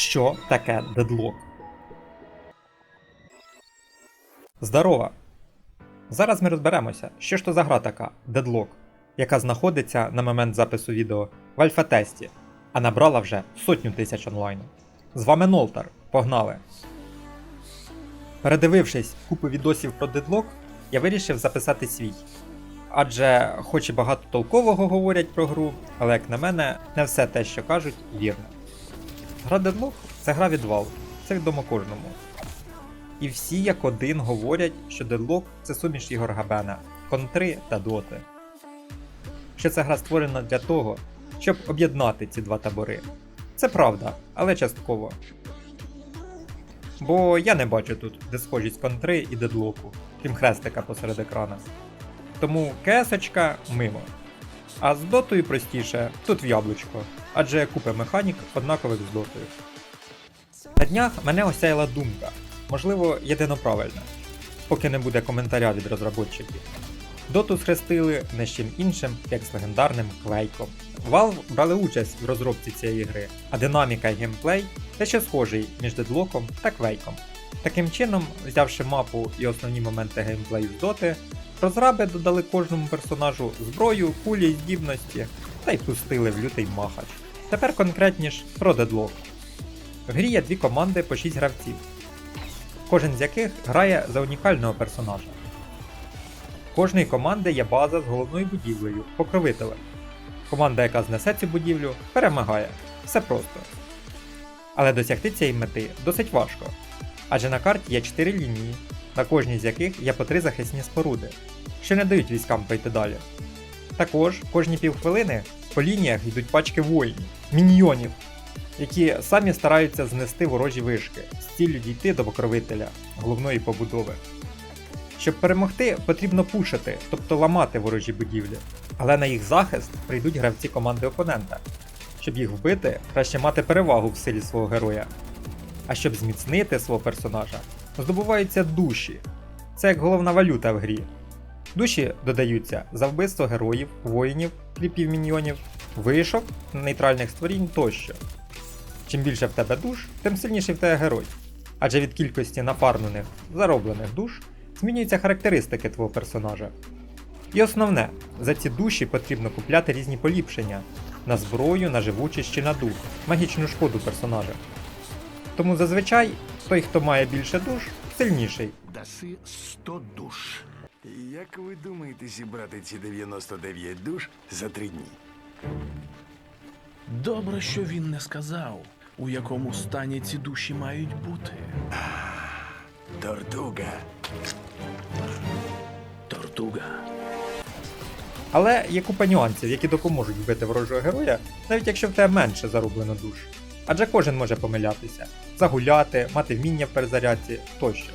Що таке дедлок? Здорова! Зараз ми розберемося, що ж то за гра така Deadlock, яка знаходиться на момент запису відео в альфа-тесті, а набрала вже сотню тисяч онлайну. З вами Нолтар. Погнали! Передивившись купу відосів про Deadlock, я вирішив записати свій. Адже, хоч і багато толкового говорять про гру, але як на мене, не все те, що кажуть, вірно. Гра Deadlock – це гра від Valve, це відомо кожному. І всі як один говорять, що Deadlock – це суміш ігор Габена, контри та доти. Що ця гра створена для того, щоб об'єднати ці два табори. Це правда, але частково. Бо я не бачу тут, де схожість контри і дедлоку, крім хрестика посеред екрана. Тому кесочка мимо. А з дотою простіше тут в яблучко, адже купа механік однакових з дотою. На днях мене осяяла думка, можливо, єдино правильна, поки не буде коментаря від розробників. Доту схрестили не з чим іншим, як з легендарним Квейком. Valve брали участь в розробці цієї гри, а динаміка і геймплей те ще схожий між дедлоком та Квейком. Таким чином, взявши мапу і основні моменти геймплею з доти, розраби додали кожному персонажу зброю, кулі здібності та й пустили в лютий махач. Тепер конкретніш про дедлок. В грі є дві команди по 6 гравців, кожен з яких грає за унікального персонажа. В Кожної команди є база з головною будівлею, покровителем. Команда, яка знесе цю будівлю, перемагає. Все просто. Але досягти цієї мети досить важко. Адже на карті є 4 лінії, на кожній з яких є по 3 захисні споруди, що не дають військам пройти далі. Також кожні півхвилини по лініях йдуть пачки воїнів, міньйонів, які самі стараються знести ворожі вишки з ціллю дійти до покровителя головної побудови. Щоб перемогти, потрібно пушити, тобто ламати ворожі будівлі, але на їх захист прийдуть гравці команди опонента. Щоб їх вбити, краще мати перевагу в силі свого героя. А щоб зміцнити свого персонажа, здобуваються душі. Це як головна валюта в грі. Душі додаються за вбивство героїв, воїнів, кліпів міньйонів, вишок, нейтральних створінь тощо. Чим більше в тебе душ, тим сильніший в тебе герой. Адже від кількості нафармлених, зароблених душ змінюються характеристики твого персонажа. І основне, за ці душі потрібно купляти різні поліпшення на зброю, на живучість чи на дух, магічну шкоду персонажа. Тому зазвичай той, хто має більше душ, сильніший. Даси 100 душ. Як ви думаєте зібрати ці 99 душ за три дні? Добре, що він не сказав, у якому стані ці душі мають бути. Тортуга. Тортуга. Але є купа нюансів, які допоможуть вбити ворожого героя, навіть якщо в тебе менше зароблено душ. Адже кожен може помилятися, загуляти, мати вміння в перезарядці тощо.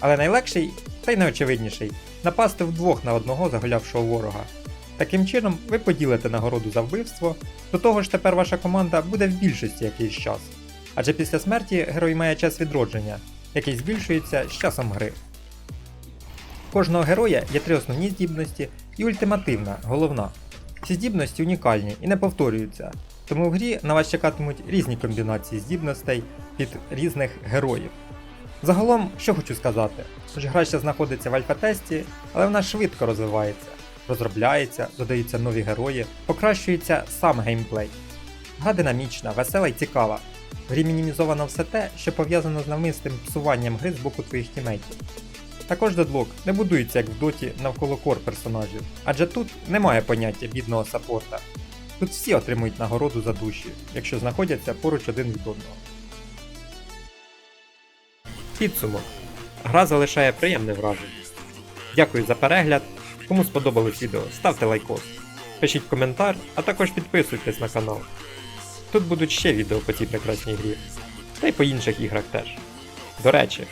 Але найлегший, та й найочевидніший напасти вдвох на одного загулявшого ворога. Таким чином, ви поділите нагороду за вбивство, до того ж тепер ваша команда буде в більшості якийсь час. Адже після смерті герой має час відродження, який збільшується з часом гри. У Кожного героя є три основні здібності і ультимативна, головна. Ці здібності унікальні і не повторюються, тому в грі на вас чекатимуть різні комбінації здібностей від різних героїв. Загалом, що хочу сказати, хоч гра ще знаходиться в альфа-тесті, але вона швидко розвивається, розробляється, додаються нові герої, покращується сам геймплей. Гра динамічна, весела і цікава. В грі мінімізовано все те, що пов'язано з навмисним псуванням гри з боку твоїх тімейтів. Також дедлок не будується як в доті навколо кор персонажів, адже тут немає поняття бідного саппорта. Тут всі отримують нагороду за душі, якщо знаходяться поруч один від одного. Підсумок. Гра залишає приємне враження. Дякую за перегляд. Кому сподобалось відео, ставте лайкос. Пишіть коментар, а також підписуйтесь на канал. Тут будуть ще відео по цій прекрасній грі. Та й по інших іграх теж. До речі,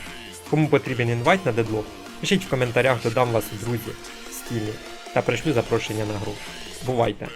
кому потрібен інвайт на дедлок, пишіть в коментарях, додам вас у друзі в стілі та пришлю запрошення на гру. Бувайте!